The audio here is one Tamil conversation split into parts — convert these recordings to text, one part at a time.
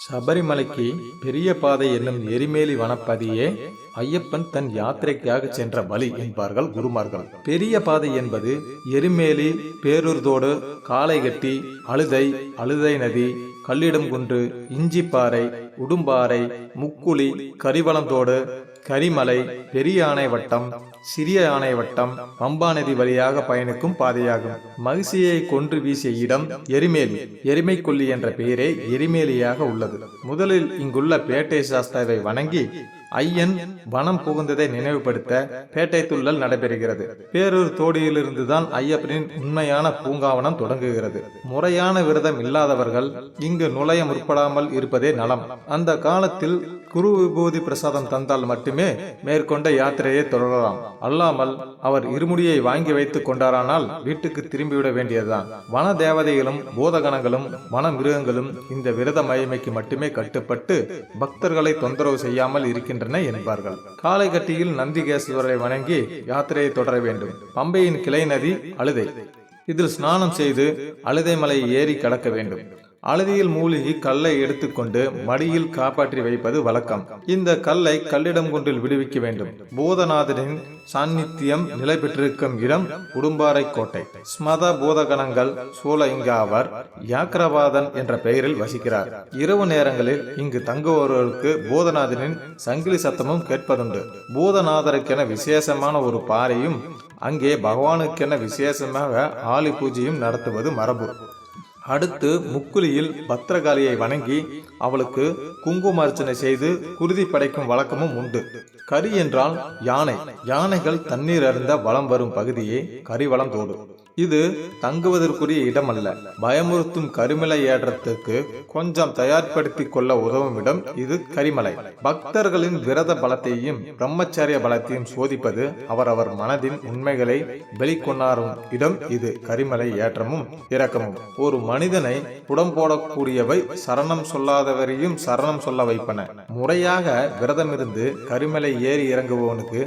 சபரிமலைக்கு பெரிய பாதை என்னும் எரிமேலி வனப்பதியே ஐயப்பன் தன் யாத்திரைக்காக சென்ற வழி என்பார்கள் குருமார்கள். பெரிய பாதை என்பது எரிமேலி பேரூர்தோடு காளைகட்டி அழுதை அழுதை நதி கல்லிடம் குன்று இஞ்சிப்பாறை உடும்பாறை முக்குழி கரிவளந்தோடு கரிமலை பெரிய ஆணை வட்டம் சிறிய ஆணை வட்டம் பம்பா நதி வழியாக பயணிக்கும் பாதையாகும். மகிழ்ச்சியை கொன்று வீசிய இடம் எரிமேலி. எருமை கொல்லி என்ற பெயரே எரிமேலியாக உள்ளது. முதலில் இங்குள்ள பேட்டை சாஸ்தாவை வணங்கி ஐயன் வனம் புகுந்ததை நினைவுபடுத்த பேட்டை துள்ளல் நடைபெறுகிறது. பேரூர் தோடியிலிருந்துதான் ஐயப்பனின் உண்மையான பூங்காவனம் தொடங்குகிறது. முறையான விரதம் இல்லாதவர்கள் இங்கு நுழைய முற்படாமல் இருப்பதே நலம். அந்த காலத்தில் குரு விபூதி பிரசாதம் தந்தால் மட்டுமே மேற்கொண்ட யாத்திரையை தொடரலாம். அல்லாமல் அவர் இருமுடியை வாங்கி வைத்துக் கொண்டாரானால் வீட்டுக்கு திரும்பிவிட வேண்டியதுதான். வன தேவதைகளும் பூதகணங்களும் வன மிருகங்களும் இந்த விரத மகிமைக்கு மட்டுமே கட்டுப்பட்டு பக்தர்களை தொந்தரவு செய்யாமல் இருக்கின்றன என்பார்கள். காலைகட்டியில் நந்திகேஸ்வரரை வணங்கி யாத்திரையை தொடர வேண்டும். பம்பையின் கிளை நதி அழுதை. இதில் ஸ்நானம் செய்து அழுதை ஏறி கடக்க வேண்டும். அழுதியில் மூழ்கி கல்லை எடுத்துக்கொண்டு மடியில் காப்பாற்றி வைப்பது வழக்கம். இந்த கல்லை கல்லிடம் கொண்டில் விடுவிக்க வேண்டும். பூதநாதனின் சாநித்தியம் நிலை பெற்றிருக்கும் இடம் உடும்பாறை கோட்டை ஸ்மத பூதகணங்கள் சூழ இங்கு அவர் யாக்கிரவாதன் என்ற பெயரில் வசிக்கிறார். இரவு நேரங்களில் இங்கு தங்குபவர்களுக்கு பூதநாதனின் சங்கிலி சத்தமும் கேட்பதுண்டு. பூதநாதருக்கென விசேஷமான ஒரு பாறையும் அங்கே பகவானுக்கென விசேஷமாக ஆலி பூஜையும் நடத்துவது மரபு. அடுத்து முக்குலியில் பத்திரகாளியை வணங்கி அவளுக்கு குங்கும அர்ச்சனை செய்து குருதி படைக்கும் வழக்கமும் உண்டு. கரி என்றால் யானை. யானைகள் தண்ணீர் அருந்த வலம் வரும் பகுதியே கரிவளம் தோடும் இது தங்குவதற்குரிய இடம் பயமுறுத்தும் கரிமலை ஏற்றத்துக்கு கொஞ்சம் தயார்படுத்தி கொள்ள உதவும் இடம் இது கரிமலை. பக்தர்களின் விரத பலத்தையும் பிரம்மச்சரிய பலத்தையும் சோதிப்பது அவரவர் மனதின் உண்மைகளை வெளிக்கொணரும் இடம் இது கரிமலை ஏற்றமும் இறக்கமும் ஒரு மனிதனை புடம்போடக்கூடியவை சரணம் சொல்லாதவரையும் சரணம் சொல்ல வைப்பன. முறையாக விரதமிருந்து கரிமலை ஏறி இறங்குபவனுக்கு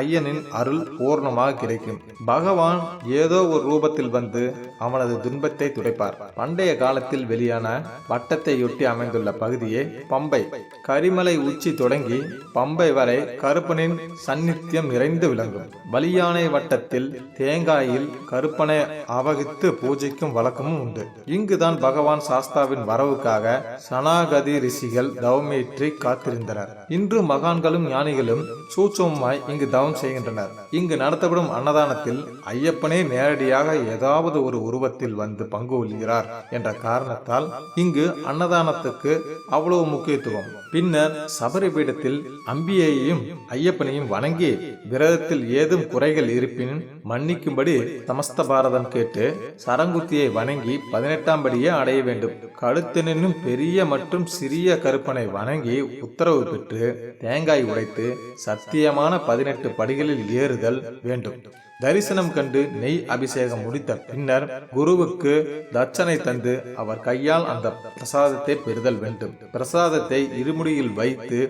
ஐயனின் அருள் பூர்ணமாக கிடைக்கும். பகவான் ஏதோ ஒரு ரூபத்தில் வந்து அவனது துன்பத்தை துடைப்பார். பண்டைய காலத்தில் வெளியான வட்டத்தையொட்டி அமைந்துள்ள பகுதியே பம்பை. கரிமலை உச்சி தொடங்கி பம்பை வரை கருப்பனின் சந்நித்தியம் நிறைந்து விளங்கும். பலியானை வட்டத்தில் தேங்காயில் கருப்பனை அவகித்து பூஜைக்கும் வழக்கமும் உண்டு. இங்குதான் பகவான் சாஸ்தாவின் வரவுக்காக சனாகதி ரிஷிகள் தவமேற்றி காத்திருந்தனர். இன்று மகான்களும் ஞானிகளும் சூட்சமாய் இங்கு தவம் செய்கின்றனர். இங்கு நடத்தப்படும் அன்னதானத்தில் ஐயப்பனே நேரடியாக ஏதாவது ஒரு உருவத்தில் வந்து பங்கு கொள்கிறார் என்ற காரணத்தால் இங்கு அன்னதானத்துக்கு அவ்வளவு முக்கியத்துவம். பின்னர் சபரி பீடத்தில் அம்பியையும் ஐயப்பனையும் வணங்கி விரதத்தில் ஏதும் குறைகள் இருப்பின் மன்னிக்கும்படி சமஸ்த பாரதம் கேட்டு சரங்குத்தியை வணங்கி பதினெட்டாம் படியே அடைய வேண்டும். கழுத்தினும் பெரிய மற்றும் சிறிய கருப்பனை வணங்கி உத்தரவு பெற்று தேங்காய் உடைத்து சத்தியமான பதினெட்டு படிகளில் ஏறுதல் வேண்டும். தரிசனம் கண்டு நெய் அபிஷேகம் முடித்த பின்னர் குருவுக்கு தட்சனை தந்து அவர் கையால் அந்த பிரசாதத்தை பெறுதல் வேண்டும். பிரசாதத்தை இருமுடியில் வைத்து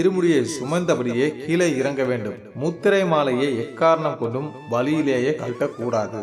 இருமுடியை சுமந்தபடியே கீழே இறங்க வேண்டும். முத்திரை மாலையை எக்காரணம் கொண்டும் வழியிலேயே கழட்டக்கூடாது.